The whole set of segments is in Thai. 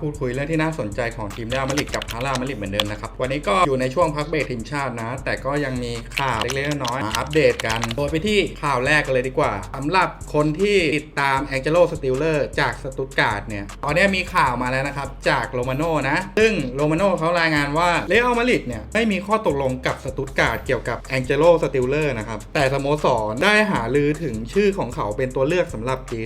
พูดคุยเรื่องที่น่าสนใจของทีมเรอัลมาดริดกับฮารามาดริดเหมือนเดิมนะครับ วันนี้ก็อยู่ในช่วงพักเบรกทีมชาตินะ แต่ก็ยังมีข่าวเล็กๆน้อยๆมาอัปเดตกัน โดยไปที่ข่าวแรกกันเลยดีกว่าสำหรับคนที่ติดตามแองเจโลสติลเลอร์จากสตุตการ์ดเนี่ย ตอนนี้มีข่าวมาแล้วนะครับ จากโรมาโน่นะ ซึ่งโรมาโน่เขารายงานว่าเรอัลมาดริดเนี่ยไม่มีข้อตกลงกับสตุตการ์ดเกี่ยวกับแองเจโลสติลเลอร์นะครับ แต่สโมสรได้หาลือถึงชื่อของเขาเป็นตัวเลือกสำหรับปี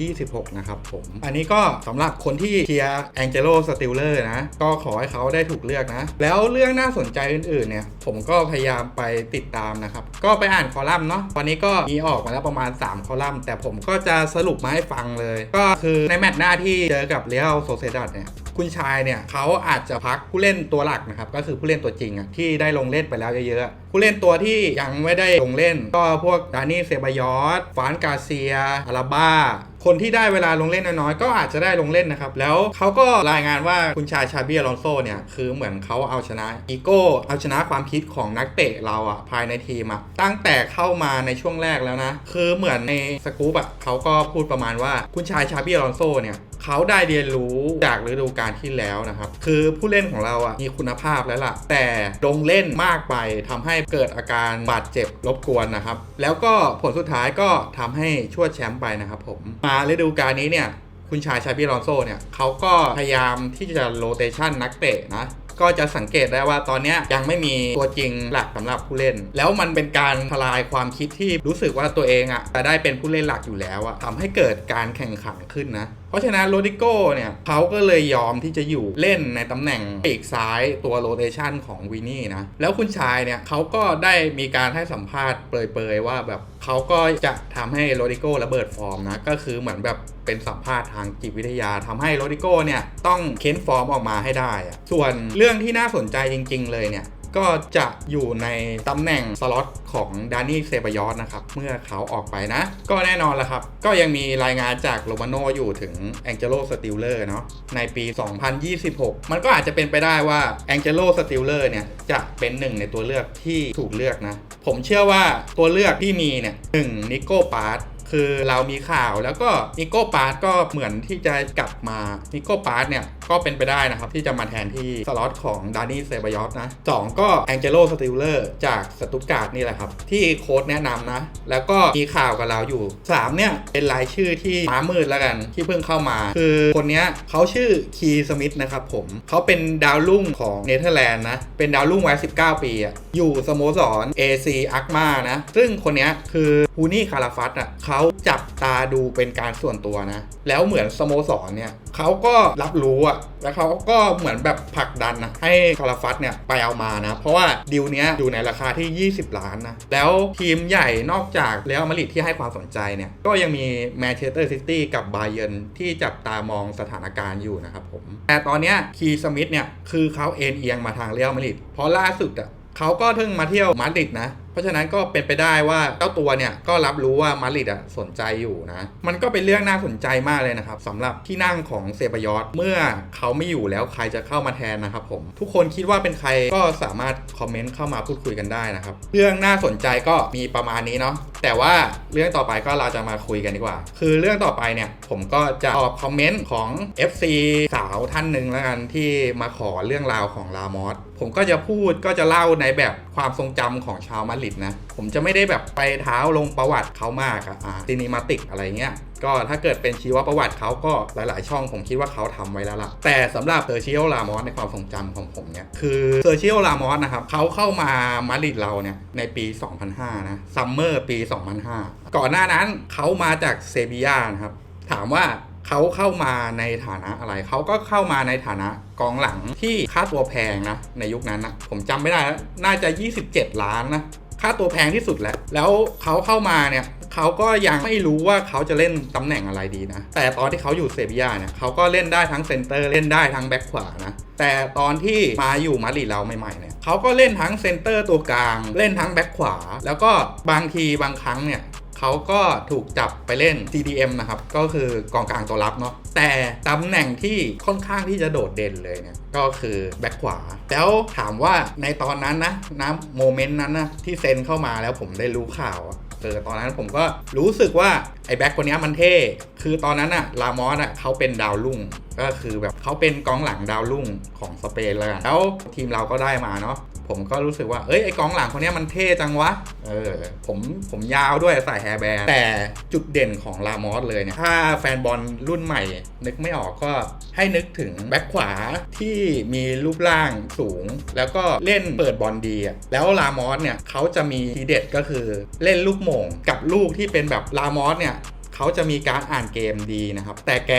2026 นะครับผม อันนี้ก็สำหรับคนที่เชียร์แองเจโลสติลเลอร์นะ ก็ขอให้เขาได้ถูกเลือกนะ แล้วเรื่องน่าสนใจอื่นๆเนี่ย ผมก็พยายามไปติดตามนะครับ ก็ไปอ่านคอลัมน์เนาะวันนี้ก็มีออกมาแล้วประมาณ 3 คอลัมน์ แต่ผมก็จะสรุปมาให้ฟังเลย ก็คือในแมตช์หน้าที่เจอกับเรอัลโซเซดัดเนี่ยคุณชายเนี่ยเขาอาจจะพักผู้เล่นตัวหลักนะครับก็คือผู้เล่นตัวจริงอะที่ได้ลงเล่นไปแล้วเยอะๆ ผู้เล่นตัวที่ยังไม่ได้ลงเล่น ก็พวกดานี่เซบายอสฟานกาเซีย อาราบ้า คนที่ได้เวลาลงเล่นน้อยๆก็อาจจะได้ลงเล่นนะครับ แล้วเขาก็รายงานว่าคุณชายชาเบียลอนโซเนี่ย คือเหมือนเขาเอาชนะอีโก้ เอาชนะความคิดของนักเตะเราอะภายในทีมอะตั้งแต่เข้ามาในช่วงแรกแล้วนะ คือเหมือนในสกู๊ปอะเขาก็พูดประมาณว่าคุณชายชาเบียลอนโซเนี่ยเขาได้เรียนรู้จากฤดูกาลที่แล้วนะครับ คือผู้เล่นของเราอะมีคุณภาพแล้วล่ะ แต่ลงเล่นมากไปทำให้เกิดอาการบาดเจ็บรบกวนนะครับ แล้วก็ผลสุดท้ายก็ทำให้ชวดแชมป์ไปนะครับผม มาฤดูกาลนี้เนี่ย คุณชายชาบิลอนโซเนี่ยเขาก็พยายามที่จะโรเตชันนักเตะนะก็จะสังเกตได้ว่าตอนนี้ยังไม่มีตัวจริงหลักสำหรับผู้เล่น แล้วมันเป็นการทลายความคิดที่รู้สึกว่าตัวเองอะ่ะจะได้เป็นผู้เล่นหลักอยู่แล้วอะ่ะทำให้เกิดการแข่งขันขึ้นนะ เพราะฉะนั้นโรดิโก้เนี่ยเขาก็เลยยอมที่จะอยู่เล่นในตำแหน่งปีกซ้ายตัวโรเตชันของวินนี่นะ แล้วคุณชายเนี่ยเขาก็ได้มีการให้สัมภาษณ์เปรยๆว่าแบบเขาก็จะทำให้โรดิโก้ระเบิดฟอร์มนะ ก็คือเหมือนแบบเป็นสัมภาษณ์ทางจิตวิทยาทำให้โรดิโก้เนี่ยต้องเค้นฟอร์มออกมาให้ได้ ส่วนเรื่องที่น่าสนใจจริง ๆ เลยเนี่ย ก็จะอยู่ในตำแหน่งสล็อตของดานี่เซบายอสนะครับเมื่อเขาออกไปนะ ก็แน่นอนละครับ ก็ยังมีรายงานจากโรมาโนอยู่ถึงแองเจโลสติลเลอร์เนาะในปี 2026 มันก็อาจจะเป็นไปได้ว่าแองเจโลสติลเลอร์เนี่ยจะเป็นหนึ่งในตัวเลือกที่ถูกเลือกนะ ผมเชื่อว่าตัวเลือกที่มีเนี่ยหนึ่งนิโก้ปาร์ต คือเรามีข่าวแล้วก็นิโก้ปาร์ตก็เหมือนที่จะกลับมานิโก้ปาร์ตเนี่ยก็เป็นไปได้นะครับ ที่จะมาแทนที่สล็อตของดานี่เซบายอสนะสองก็แองเจโลสติลเลอร์จากสตุตการ์ดนี่แหละครับ ที่โค้ดแนะนำนะ แล้วก็มีข่าวกับเราอยู่ 3 เนี่ย เป็นรายชื่อที่ม้ามืดแล้วกันที่เพิ่งเข้ามา คือคนนี้เขาชื่อคีสมิธนะครับผมเขาเป็นดาวรุ่งของเนเธอร์แลนด์นะ เป็นดาวรุ่งวัย 19 ปีอะอยู่สโมสร AC อักมานะ ซึ่งคนนี้คือฮูนี่คาราฟัตอะเขาจับตาดูเป็นการส่วนตัวนะ แล้วเหมือนสโมสรเนี่ยเขาก็รับรู้อะแล้วเขาก็เหมือนแบบผลักดันนะให้คาราฟัตเนี่ยไปเอามานะ เพราะว่าดีลเนี้ยอยู่ในราคาที่ 20 ล้านนะ แล้วทีมใหญ่นอกจากเรอัลมาดริดที่ให้ความสนใจเนี่ย ก็ยังมีแมนเชสเตอร์ซิตี้กับบาเยิร์นที่จับตามองสถานการณ์อยู่นะครับผม แต่ตอนเนี้ยคีสมิธเนี่ยคือเขาเอ็นเอียงมาทางเรอัลมาดริดเพราะล่าสุดอะเขาก็เพิ่งมาเที่ยวมาดริดนะเพราะฉะนั้นก็เป็นไปได้ว่าเจ้าตัวเนี่ยก็รับรู้ว่ามาดริดอะสนใจอยู่นะ มันก็เป็นเรื่องน่าสนใจมากเลยนะครับสำหรับที่นั่งของเซบายอสเมื่อเขาไม่อยู่แล้วใครจะเข้ามาแทนนะครับผม ทุกคนคิดว่าเป็นใครก็สามารถคอมเมนต์เข้ามาพูดคุยกันได้นะครับ เรื่องน่าสนใจก็มีประมาณนี้เนาะแต่ว่าเรื่องต่อไปก็เราจะมาคุยกันดีกว่า คือเรื่องต่อไปเนี่ยผมก็จะตอบคอมเมนต์ของ FC สาวท่านหนึ่งแล้วกันที่มาขอเรื่องราวของลามอสผมก็จะพูดก็จะเล่าในแบบความทรงจำของชาวมาดริดนะ ผมจะไม่ได้แบบไปเท้าลงประวัติเขามากอะซีนิมาติกอะไรเงี้ยก็ถ้าเกิดเป็นชีวประวัติเขาก็หลาย ๆ ช่องผมคิดว่าเขาทำไว้แล้วล่ะ แต่สำหรับเซอร์เชียลลามอสในความทรงจำของผมเนี่ย คือเซอร์เชียลลามอสนะครับเขาเข้ามามาริดเราเนี่ย ในปี 2005 นะซัมเมอร์ปี 2005 ก่อนหน้านั้นเขามาจากเซบียานะครับ ถามว่าเขาเข้ามาในฐานะอะไร เขาก็เข้ามาในฐานะกองหลังที่ค่าตัวแพงนะ ในยุคนั้นนะ ผมจำไม่ได้แล้วน่าจะ 27 ล้านนะ ค่าตัวแพงที่สุดแล้ว แล้วเขาเข้ามาเนี่ยเขาก็ยังไม่รู้ว่าเขาจะเล่นตำแหน่งอะไรดีนะ แต่ตอนที่เขาอยู่เซบียาเนี่ยเขาก็เล่นได้ทั้งเซนเตอร์เล่นได้ทั้งแบ็คขวานะ แต่ตอนที่มาอยู่มาริเราใหม่ๆเนี่ยเขาก็เล่นทั้งเซนเตอร์ตัวกลาง เล่นทั้งแบ็คขวา แล้วก็บางทีบางครั้งเนี่ย เขาก็ถูกจับไปเล่น CDM นะครับ ก็คือกองกลางตัวรับเนาะแต่ตำแหน่งที่ค่อนข้างที่จะโดดเด่นเลยเนี่ยก็คือแบ็คขวา แล้วถามว่าในตอนนั้นนะนะโมเมนต์นั้นนะที่เซนเข้ามาแล้วผมได้รู้ข่าวเออตอนนั้นผมก็รู้สึกว่า ไอ้แบ็คคนนี้มันเท่ คือตอนนั้นอะลามอสอะเขาเป็นดาวรุ่ง ก็คือแบบเขาเป็นกองหลังดาวรุ่งของสเปนแล้วกันแล้วทีมเราก็ได้มาเนาะ ผมก็รู้สึกว่า เอ้ย ไอกองหลังคนนี้มันเท่จังวะ เออ ผมผมยาวด้วยใส่แฮร์แบร์แต่จุดเด่นของลามอสเลยเนี่ย ถ้าแฟนบอลรุ่นใหม่ นึกไม่ออกก็ให้นึกถึงแบ็คขวาที่มีรูปร่างสูง แล้วก็เล่นเปิดบอลดีอะแล้วลามอสเนี่ยเขาจะมีทีเด็ดก็คือเล่นลูกโมงกับลูกที่เป็นแบบลามอสเนี่ยเขาจะมีการอ่านเกมดีนะครับ แต่แก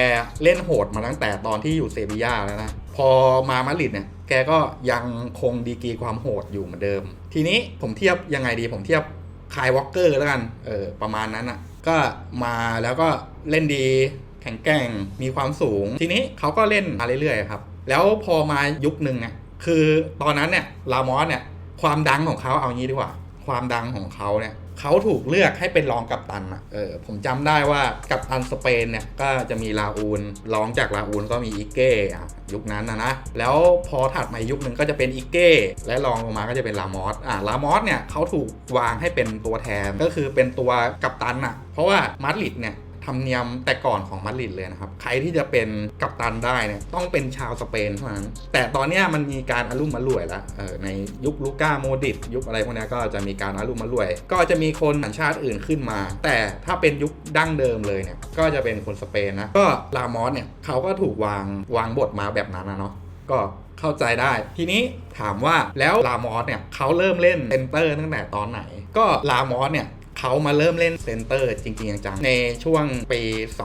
เล่นโหดมาตั้งแต่ตอนที่อยู่เซบีย่าแล้วนะ พอมามาดริดเนี่ย กก็ยังคงดีกรีความโหดอยู่เหมือนเดิม ทีนี้ผมเทียบยังไงดี ผมเทียบคายวอลเกอร์แล้วกัน เออประมาณนั้นอะ่ะ ก็มาแล้วก็เล่นดีแข็งแกร่งมีความสูง ทีนี้เขาก็เล่นมาเรื่อยๆครับ แล้วพอมายุคหนึ่งเนี่ยคือตอนนั้นเนี่ยลามอสเนี่ยความดังของเขาเอางี้ดีกว่า ความดังของเขาเนี่ย เขาถูกเลือกให้เป็นรองกัปตันอะเออผมจำได้ว่ากัปตันสเปนเนี่ยก็จะมีลาอูนรองจากลาอูนก็มีอิเก้อะยุคนั้นนะนะ แล้วพอถัดมายุคหนึ่งก็จะเป็นอิเก้และรองลงมาก็จะเป็นลามอสอะลามอสเนี่ยเขาถูกวางให้เป็นตัวแทนก็คือเป็นตัวกัปตันอะเพราะว่ามาดริดเนี่ย ธรรมเนียมแต่ก่อนของมาดริดเลยนะครับ ใครที่จะเป็นกัปตันได้เนี่ยต้องเป็นชาวสเปนเท่านั้น แต่ตอนนี้มันมีการอารุ่มมารวยแล้วในยุคลูก้าโมดิดยุคอะไรพวกนี้ก็จะมีการอารุ่มมารวย ก็จะมีคนสัญชาติอื่นขึ้นมา แต่ถ้าเป็นยุคดั้งเดิมเลยเนี่ยก็จะเป็นคนสเปนนะก็ลามอสเนี่ยเขาก็ถูกวางวางบทมาแบบนั้นนะเนาะก็เข้าใจได้ ทีนี้ถามว่าแล้วลามอสเนี่ยเขาเริ่มเล่นเซนเตอร์ตั้งแต่ตอนไหน ก็ลามอสเนี่ย เขามาเริ่มเล่นเซนเตอร์จริงๆจังๆในช่วงปี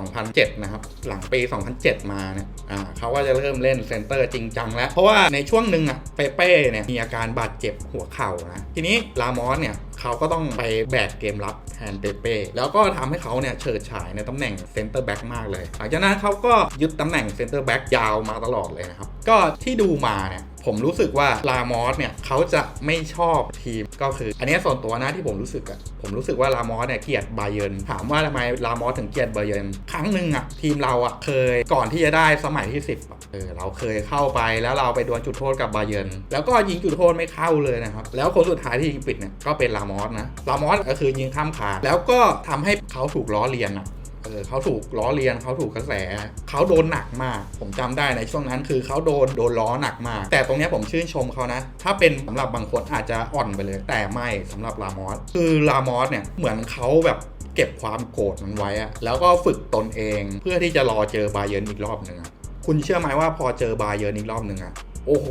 2007 นะครับ หลังปี 2007 มาเนี่ยอ่าเขาก็จะเริ่มเล่นเซนเตอร์จริงจังแล้ว เพราะว่าในช่วงหนึ่งอะเปเป้เนี่ยมีอาการบาดเจ็บหัวเข่านะ ทีนี้ลามอสเนี่ยเขาก็ต้องไปแบกเกมรับแทนเปเป้ แล้วก็ทำให้เขาเนี่ยเฉิดฉายในตำแหน่งเซนเตอร์แบ็กมากเลย หลังจากนั้นเขาก็ยึดตำแหน่งเซนเตอร์แบ็กยาวมาตลอดเลยนะครับ ก็ที่ดูมาเนี่ยผมรู้สึกว่าลามอสเนี่ยเขาจะไม่ชอบทีมก็คือ อันนี้ส่วนตัวนะที่ผมรู้สึกอะผมรู้สึกว่าลามอสเนี่ยเกลียดบาเยนถามว่าทำไมลามอสถึงเกลียดบาเยนครั้งหนึ่งอะทีมเราอะเคยก่อนที่จะได้สมัยที่ 10อะเออเราเคยเข้าไปแล้วเราไปดวลจุดโทษกับบาเยนแล้วก็ยิงจุดโทษไม่เข้าเลยนะครับแล้วคนสุดท้ายที่ยิงปิดเนี่ยก็เป็นลามอสนะลามอสก็คือยิงข้ามขาแล้วก็ทำให้เขาถูกล้อเลียนอะ เออเขาถูกล้อเลียนเขาถูกกระแสเขาโดนหนักมาก ผมจำได้ในช่วงนั้นคือเขาโดนโดนล้อหนักมาก แต่ตรงนี้ผมชื่นชมเขานะ ถ้าเป็นสำหรับบางคนอาจจะอ่อนไปเลย แต่ไม่สำหรับลามอสคือลามอสเนี่ยเหมือนเขาแบบเก็บความโกรธมันไว้อะแล้วก็ฝึกตนเองเพื่อที่จะรอเจอบาเยิร์นอีกรอบหนึ่งคุณเชื่อไหมว่าพอเจอบาเยิร์นอีกรอบหนึ่งอะโอ้โห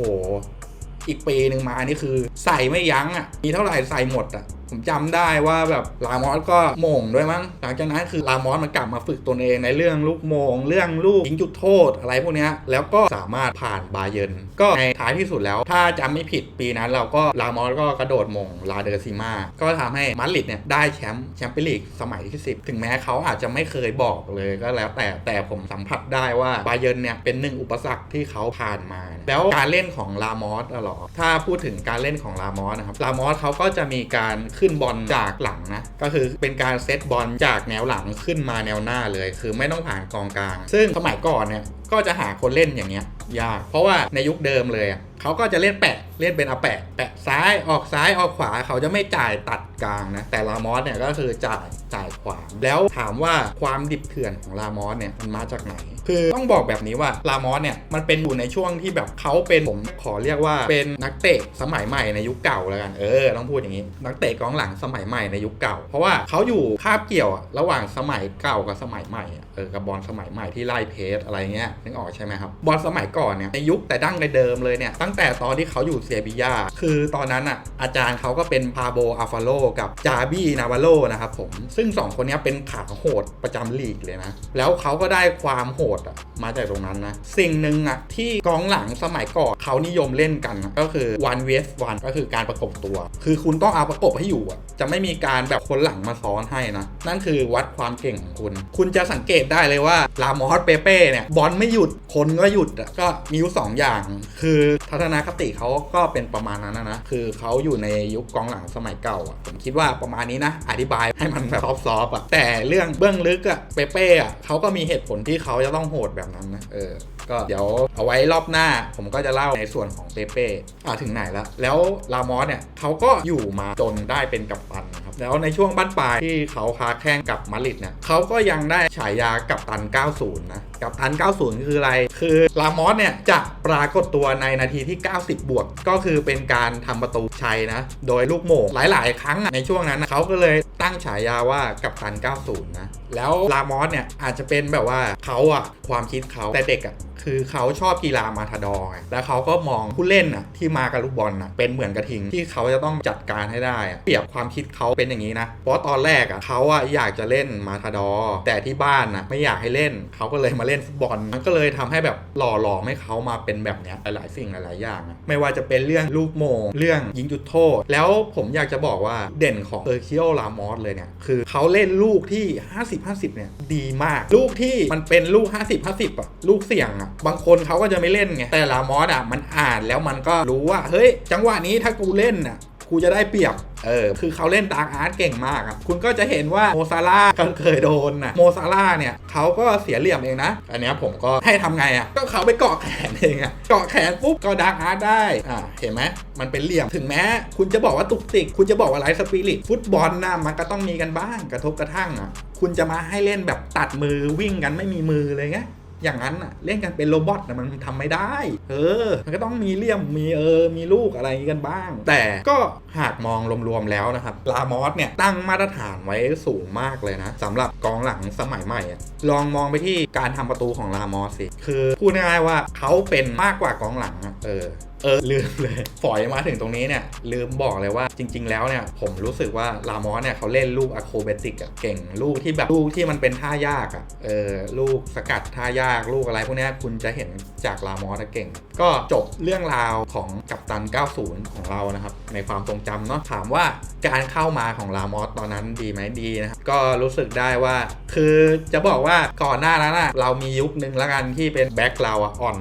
อีกปีหนึ่งมานี่คือ ใส่ไม่ยั้งอะมีเท่าไหร่ใส่หมดอะ ผมจำได้ว่าแบบลามอสก็โมงด้วยมั้ง หลังจากนั้นคือลามอสมันกลับมาฝึกตนเองในเรื่องลูกโมง เรื่องลูกยิงจุดโทษอะไรพวกนี้แล้วก็สามารถผ่านบาเยนก็ในท้ายที่สุดแล้ว ถ้าจำไม่ผิดปีนั้นเราก็ลามอสก็กระโดดโมงลาเดอร์ซิมา ก็ทำให้มาดริดเนี่ยได้แชมป์แชมเปี้ยนลีกสมัยที่ 10 ถึงแม้เขาอาจจะไม่เคยบอกเลยก็แล้วแต่แต่ผมสัมผัสได้ว่าบาเยนเนี่ยเป็นหนึ่งอุปสรรคที่เขาผ่านมา แล้วการเล่นของลามอสอะหรอถ้าพูดถึงการเล่นของลามอสนะครับลามอสเขาก็จะมีการขึ้นบอลจากหลังนะ ก็คือเป็นการเซตบอลจากแนวหลังขึ้นมาแนวหน้าเลย คือไม่ต้องผ่านกองกลาง ซึ่งสมัยก่อนเนี่ยก็จะหาคนเล่นอย่างเงี้ยยาก เพราะว่าในยุคเดิมเลยอะเขาก็จะเล่นแปะเล่นเป็นเอาแปะ แปะซ้ายออกซ้ายออกขวาเขาจะไม่จ่ายตัดกลางนะ แต่ลามอสเนี่ยก็คือจ่ายจ่ายขวา แล้วถามว่าความดิบเถื่อนของลามอสเนี่ยมันมาจากไหน คือต้องบอกแบบนี้ว่าลามอสเนี่ยมันเป็นอยู่ในช่วงที่แบบเขาเป็นผมขอเรียกว่าเป็นนักเตะสมัยใหม่ในยุคเก่าแล้วกันเออต้องพูดอย่างนี้ นักเตะกองหลังสมัยใหม่ในยุคเก่า เพราะว่าเขาอยู่คาบเกี่ยวระหว่างสมัยเก่ากับสมัยใหม่อะเออกับบอลสมัยใหม่ที่ไล่เพสอะไรเงี้ยนึกออกใช่ไหมครับบอลสมัยก่อนเนี่ยในยุคแต่ดั้งในเดิมเลยเนี่ยตั้งแต่ตอนที่เขาอยู่เซบิยาคือตอนนั้นอะอาจารย์เขาก็เป็นพาโบอาฟาโลกับจาบี้นาวาโลนะครับผมซึ่งสองคนนี้เป็นขาโหดประจำลีกเลยนะแล้วเขาก็ได้ความโหดอะมาจากตรงนั้นนะ สิ่งหนึ่งอะที่กองหลังสมัยก่อนเขานิยมเล่นกันก็คือ one vs one ก็คือการประกบตัว คือคุณต้องเอาประกบให้อยู่อะจะไม่มีการแบบคนหลังมาซ้อนให้นะ นั่นคือวัดความเก่งของคุณ คุณจะสังเกตได้เลยว่าลามอสเปเป้เนี่ยบอลไม่หยุดคนก็หยุดอะก็มีอยู่สองอย่าง คือทัศนคติเขาก็เป็นประมาณนั้นนะนะคือเขาอยู่ในยุคกองหลังสมัยเก่าอะผมคิดว่าประมาณนี้นะ อธิบายให้มันแบบซอฟต์ๆอะแต่เรื่องเบื้องลึกอะเปเป้อะเขาก็มีเหตุผลที่เขาจะต้องโหดแบบนั้นนะเออก็เดี๋ยวเอาไว้รอบหน้า ผมก็จะเล่าในส่วนของเปเป้อ่าถึงไหนแล้วแล้วลามอสเนี่ยเขาก็อยู่มาจนได้เป็นกัปตันนะครับแล้วในช่วงบ้านปลายที่เขาค้าแข่งกับมาริดเนี่ยเขาก็ยังได้ฉายากับตัน 90 นะกับตัน 90 คืออะไร คือลามอสเนี่ยจะปรากฏตัวในนาทีที่ 90 บวก ก็คือเป็นการทำประตูชัยนะ โดยลูกโม่งหลาย ๆ ครั้งอะในช่วงนั้นเขาก็เลยตั้งฉายาว่ากับตัน 90 นะ แล้วลามอสเนี่ยอาจจะเป็นแบบว่าเขาอะความคิดเขาแต่เด็กอะ คือเขาชอบกีฬามาทาดอร์ไงแล้วเขาก็มองผู้เล่นอะที่มากับลูกบอลอะเป็นเหมือนกระทิงที่เขาจะต้องจัดการให้ได้อะเปรียบความคิดเขาเป็นอย่างนี้นะ เพราะตอนแรกอะเขาอะอยากจะเล่นมาทาดอร์แต่ที่บ้านอะไม่อยากให้เล่น เขาก็เลยมาเล่นฟุตบอล มันก็เลยทำให้แบบหล่อหลอมให้เขามาเป็นแบบเนี้ยหลายๆสิ่งหลายๆอย่าง ไม่ว่าจะเป็นเรื่องลูกโมงเรื่องยิงจุดโทษ แล้วผมอยากจะบอกว่าเด่นของเออร์คิโอลามอสเลยเนี่ยคือเขาเล่นลูกที่ 50-50เนี่ยดีมาก ลูกที่มันเป็นลูก 50-50อะลูกเสี่ยงอะบางคนเขาก็จะไม่เล่นไง แต่ลามอสอะมันอ่านแล้วมันก็รู้ว่า เฮ้ย จังหวะนี้ถ้ากูเล่นน่ะกูจะได้เปรียบ เออ คือเขาเล่นดาร์กอาร์ตเก่งมากอะคุณก็จะเห็นว่าโมซาร่าก็เคยโดนนะโมซาร่าเนี่ยเขาก็เสียเหลี่ยมเองนะ อันนี้ผมก็ให้ทำไงอะก็เขาไปเกาะแขนเองอะเกาะแขนปุ๊บก็ดาร์กอาร์ตได้ อ่า เห็นไหม มันเป็นเหลี่ยม ถึงแม้ คุณจะบอกว่าตุกติก คุณจะบอกว่าไร้สปิริต ฟุตบอลนะมันก็ต้องมีกันบ้าง กระทบกระทั่งอะ คุณจะมาให้เล่นแบบตัดมือวิ่งกันไม่มีมือเลยไง อย่างนั้นอะเล่นกันเป็นโรบอทนะมันทำไม่ได้ เออ มันก็ต้องมีเลี่ยมมีเออ มีลูกอะไรกันบ้าง แต่ก็หากมองรวมๆแล้วนะครับ ลามอสเนี่ย ตั้งมาตรฐานไว้สูงมากเลยนะสำหรับกองหลังสมัยใหม่อะลองมองไปที่การทำประตูของลามอสสิ คือพูดง่ายๆว่าเขาเป็นมากกว่ากองหลังอะเออเออลืมเลยฝอยมาถึงตรงนี้เนี่ยลืมบอกเลยว่าจริง ๆ แล้วเนี่ยผมรู้สึกว่าลามอสเนี่ยเขาเล่นลูกอะโครเบติกอะเก่งลูกที่แบบลูกที่มันเป็นท่ายากอะเออลูกสกัดท่ายากลูกอะไรพวกนี้คุณจะเห็นจากลามอสเก่ง ก็จบเรื่องราวของกัปตัน 90 ของเรานะครับในความทรงจำเนาะถามว่าการเข้ามาของลามอสตอนนั้นดีไหมดีนะครับก็รู้สึกได้ว่า คือจะบอกว่าก่อนหน้านั้นอะเรามียุคนึงแล้วกันที่เป็นแบ็คเราอะอ่อน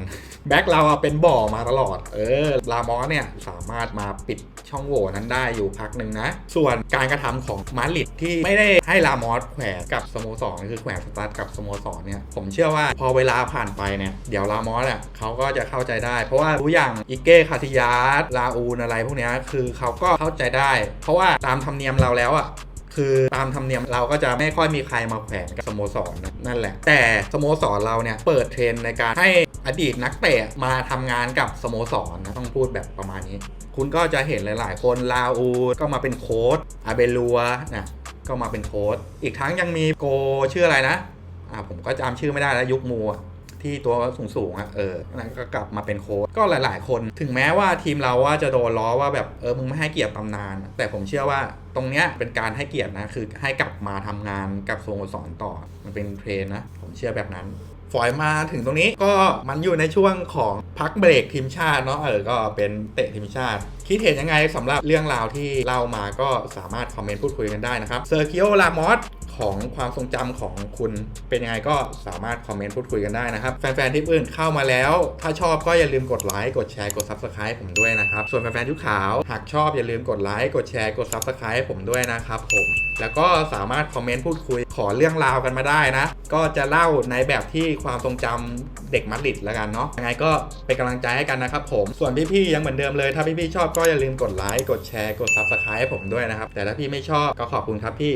แบ็คเราเป็นบ่อมาตลอด เออ ลามอสเนี่ยสามารถมาปิดช่องโหว่นั้นได้อยู่พักหนึ่งนะ ส่วนการกระทำของมาริดที่ไม่ได้ให้ลามอสแขวนกับสโมสรคือแขวนสตาร์ทกับสโมสรเนี่ย ผมเชื่อว่าพอเวลาผ่านไปเนี่ย เดี๋ยวลามอสอะเขาก็จะเข้าใจได้ เพราะว่ารู้อย่างอิเก้คาติยาสลาอูนอะไรพวกนี้คือเขาก็เข้าใจได้ เพราะว่าตามธรรมเนียมเราแล้วอะคือตามธรรมเนียมเราก็จะไม่ค่อยมีใครมาแขวนกับสโมสรนนั่นแหละ แต่สโมสรเราเนี่ยเปิดเทรนในการให้ อดีตนักเตะมาทำงานกับสโมสรนะต้องพูดแบบประมาณนี้ คุณก็จะเห็นหลาย ๆ คนลาอูก็มาเป็นโค้ดอาเบลัวนะก็มาเป็นโค้ดอีกทั้งยังมีโกชื่ออะไรนะอ่าผมก็จำชื่อไม่ได้แล้วยุคมูที่ตัวสูงๆอะเออนั่นก็กลับมาเป็นโค้ชก็หลายๆ คนถึงแม้ว่าทีมเราว่าจะโดนล้อว่าแบบเออมึงไม่ให้เกียรติตำนาน แต่ผมเชื่อว่าตรงเนี้ยเป็นการให้เกียรตินะ คือให้กลับมาทำงานกับสโมสรต่อมันเป็นเทรนนะ ผมเชื่อแบบนั้น ฝอยมาถึงตรงนี้ก็มันอยู่ในช่วงของพักเบรกทีมชาติเนาะเออก็เป็นเตะทีมชาติ คิดเห็นยังไงสำหรับเรื่องราวที่เล่ามาก็สามารถคอมเมนต์พูดคุยกันได้นะครับเซอร์คิโอลามอส ของความทรงจำของคุณเป็นยังไงก็สามารถคอมเมนต์พูดคุยกันได้นะครับ แฟนๆที่อื่นเข้ามาแล้ว ถ้าชอบก็อย่าลืมกดไลค์กดแชร์กด Subscribe ผมด้วยนะครับ ส่วนแฟนๆทุกขาวหากชอบอย่าลืมกดไลค์กดแชร์กด Subscribe ผมด้วยนะครับผมแล้วก็สามารถคอมเมนต์พูดคุยขอเรื่องราวกันมาได้นะ ก็จะเล่าในแบบที่ความทรงจำเด็กมาดริดแล้วกันเนาะยังไงก็เป็นกำลังใจให้กันนะครับผมส่วนพี่ๆยังเหมือนเดิมเลย ถ้าพี่ๆชอบก็อย่าลืมกดไลค์กดแชร์กด Subscribe ให้ผมด้วยนะครับแต่ถ้าพี่ไม่ชอบก็ขอบคุณครับพี่